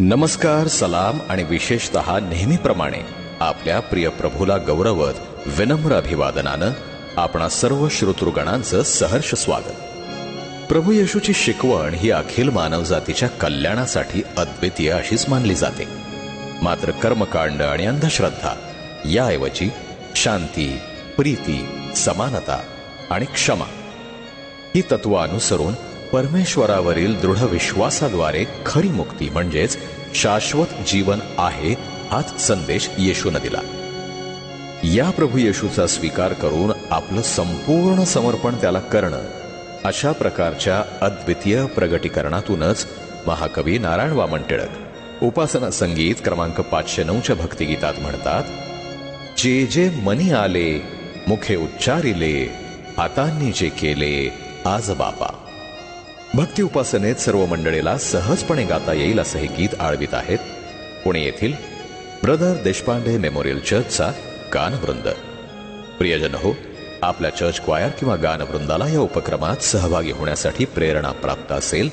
नमस्कार सलाम आणि विशेषतः नेहमीप्रमाणे आपल्या प्रिय प्रभूला गौरवत विनम्र अभिवादनानं आपणा सर्व श्रोतृगणांचं सहर्ष स्वागत. प्रभू येशूची शिकवण ही अखिल मानवजातीच्या कल्याणासाठी अद्वितीय अशीच मानली जाते. मात्र कर्मकांड आणि अंधश्रद्धा याऐवजी शांती प्रीती समानता आणि क्षमा ही तत्व अनुसरून परमेश्वरावरील दृढ विश्वासाद्वारे खरी मुक्ती म्हणजेच शाश्वत जीवन आहे हाच संदेश येशूनं दिला. या प्रभू येशूचा स्वीकार करून आपलं संपूर्ण समर्पण त्याला करणं अशा प्रकारच्या अद्वितीय प्रगटीकरणातूनच महाकवी नारायण वामन टिळक उपासना संगीत क्रमांक पाचशे नऊच्या भक्तिगीतात म्हणतात जे जे मनी आले मुखे उच्चारिले हातांनी जे केले आज बापा. भक्ती उपासनेत सर्व मंडळीला सहजपणे गाता येईल असं हे गीत आळवित आहेत. पुणे येथील ब्रदर देशपांडे मेमोरियल चर्चचा गानवृंद. प्रियजन हो आपल्या चर्च क्वायर किंवा गानवृंदाला या उपक्रमात सहभागी होण्यासाठी प्रेरणा प्राप्त असेल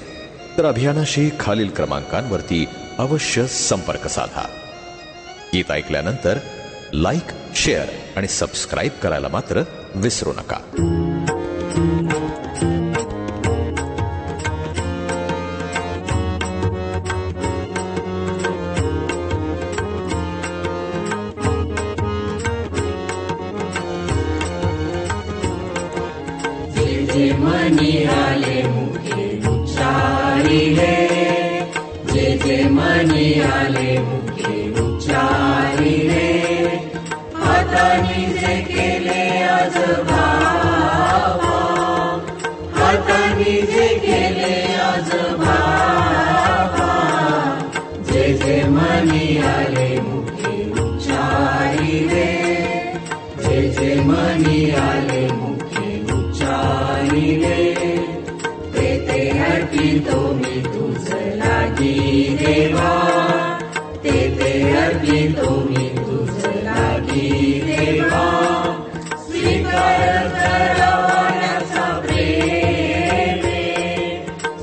तर अभियानाशी खालील क्रमांकांवरती अवश्य संपर्क साधा. गीत ऐकल्यानंतर लाईक शेअर आणि सबस्क्राईब करायला मात्र विसरू नका. जे मनी आले मुखे उच्चारिले जे जे मनी आले मुखे उच्चारिले हातानी जे केले आज भावा. हातानी जे केले आज भावा. जे जे मनी आले मुखे उच्चारिले जे जे मनी तो मी तुझ लागी देवा. ते अर्पी तो मी तुझ लागी देवा. स्वीकार करावयाचा प्रेम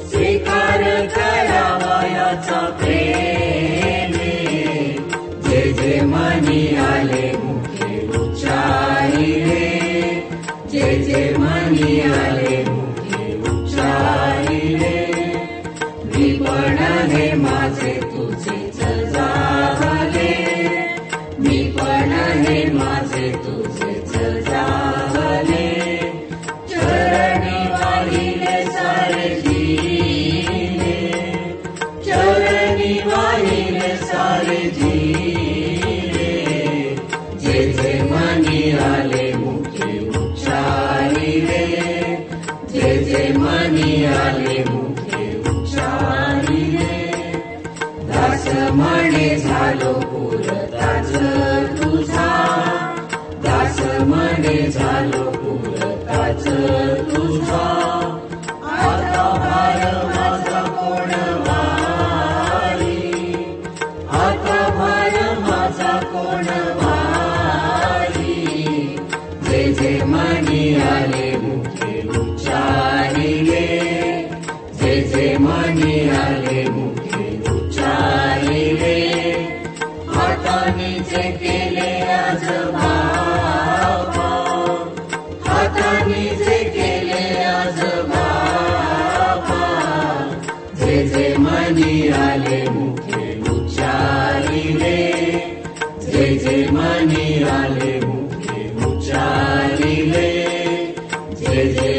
स्वीकार करावयाचा प्रेम जे जे मनी पण हे माझे तुझे जाले मी पण हे माझे तुझे जाले चरणी वाहिले सारे जीले. चरणी वाहिले सारे पुरताच तुझा दास म्हणे झालो पुरताच तुझा. आता भार माझा कोण वारी? आता भार माझा कोण वारी? जे जे आले केले आज बाबा हाताने जे केले आज बाबा जे जे मनी आले मुखे उच्चारिले. जे जे मनी आले मुखे उच्चारिले. जे जे